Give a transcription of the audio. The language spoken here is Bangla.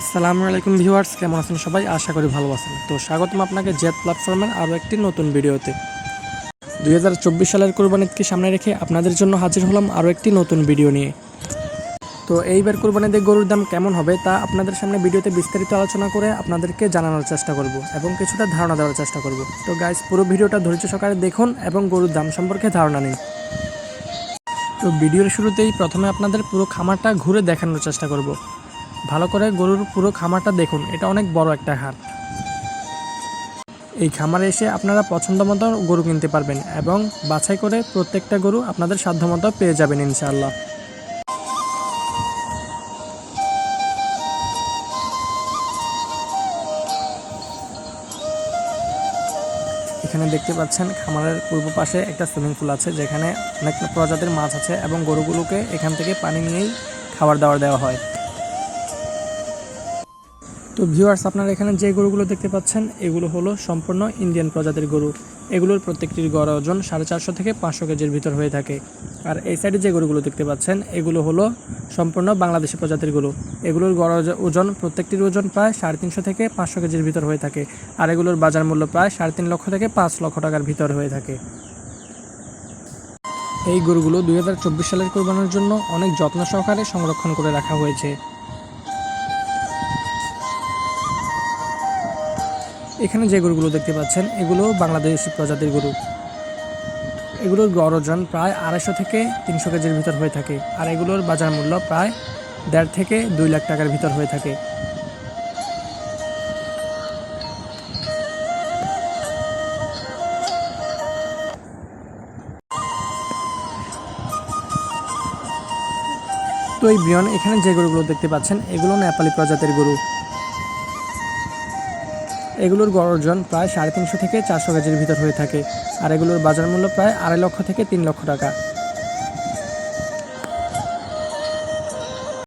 আসসালামু আলাইকুম ভিউয়ার্স, কেমন আছেন সবাই? আশা করি ভালো আছেন। তো স্বাগতম আপনাকে জেট প্ল্যাটফর্মের আরও একটি নতুন ভিডিওতে। দুই হাজার চব্বিশ সালের কোরবানিদকে সামনে রেখে আপনাদের জন্য হাজির হলাম আরও একটি নতুন ভিডিও নিয়ে। তো এইবার কোরবানিতে গরুর দাম কেমন হবে তা আপনাদের সামনে ভিডিওতে বিস্তারিত আলোচনা করে আপনাদেরকে জানানোর চেষ্টা করব এবং কিছুটা ধারণা দেওয়ার চেষ্টা করব। তো গাইস পুরো ভিডিওটা ধৈর্য সহকারে দেখুন এবং গরুর দাম সম্পর্কে ধারণা নিন। তো ভিডিওর শুরুতেই প্রথমে আপনাদের পুরো খামারটা ঘুরে দেখানোর চেষ্টা করব। ভালো করে গরুর পুরো খামারটা দেখুন, এটা অনেক বড় একটা হাট। এই খামারে এসে আপনারা পছন্দ মতো গরু কিনতে পারবেন এবং বাছাই করে প্রত্যেকটা গরু আপনাদের সাধ্যমতো পেয়ে যাবেন ইনশাআল্লাহ। এখানে দেখতে পাচ্ছেন খামারের পূর্ব পাশে একটা সুইমিং পুল আছে, যেখানে অনেক প্রজাতির মাছ আছে এবং গরুগুলোকে এখান থেকে পানি নিয়েই খাবার দাবার দেওয়া হয়। তো ভিউয়ার্স, আপনারা এখানে যে গরুগুলো দেখতে পাচ্ছেন, এগুলো হলো সম্পূর্ণ ইন্ডিয়ান প্রজাতির গরু। এগুলোর প্রত্যেকটির গড় ওজন সাড়ে চারশো থেকে পাঁচশো কেজির ভিতর হয়ে থাকে। আর এই সাইডে যে গরুগুলো দেখতে পাচ্ছেন, এগুলো হলো সম্পূর্ণ বাংলাদেশি প্রজাতির গরু। এগুলোর গড় ওজন প্রত্যেকটির ওজন প্রায় সাড়ে তিনশো থেকে পাঁচশো কেজির ভিতর হয়ে থাকে। আর এগুলোর বাজার মূল্য প্রায় সাড়ে তিন লক্ষ থেকে পাঁচ লক্ষ টাকার ভিতর হয়ে থাকে। এই গরুগুলো দু হাজার চব্বিশ সালের কোরবানোর জন্য অনেক যত্ন সহকারে সংরক্ষণ করে রাখা হয়েছে। এখানে যে গরুগুলো দেখতে পাচ্ছেন, এগুলো বাংলাদেশি প্রজাতির গরু। এগুলোর গড় ওজন প্রায় আড়াইশো থেকে তিনশো কেজির ভিতর হয়ে থাকে, আর এগুলোর বাজার মূল্য প্রায় দেড় থেকে দুই লাখ টাকার ভিতর হয়ে থাকে। তো এই বিয়ন, এখানে যে গরুগুলো দেখতে পাচ্ছেন, এগুলো নেপালি প্রজাতির গরু। এগুলোর গড় প্রায় সাড়ে তিনশো থেকে চারশো কেজির ভিতর হয়ে থাকে, আর এগুলোর বাজার মূল্য প্রায় আড়াই লক্ষ থেকে তিন লক্ষ টাকা।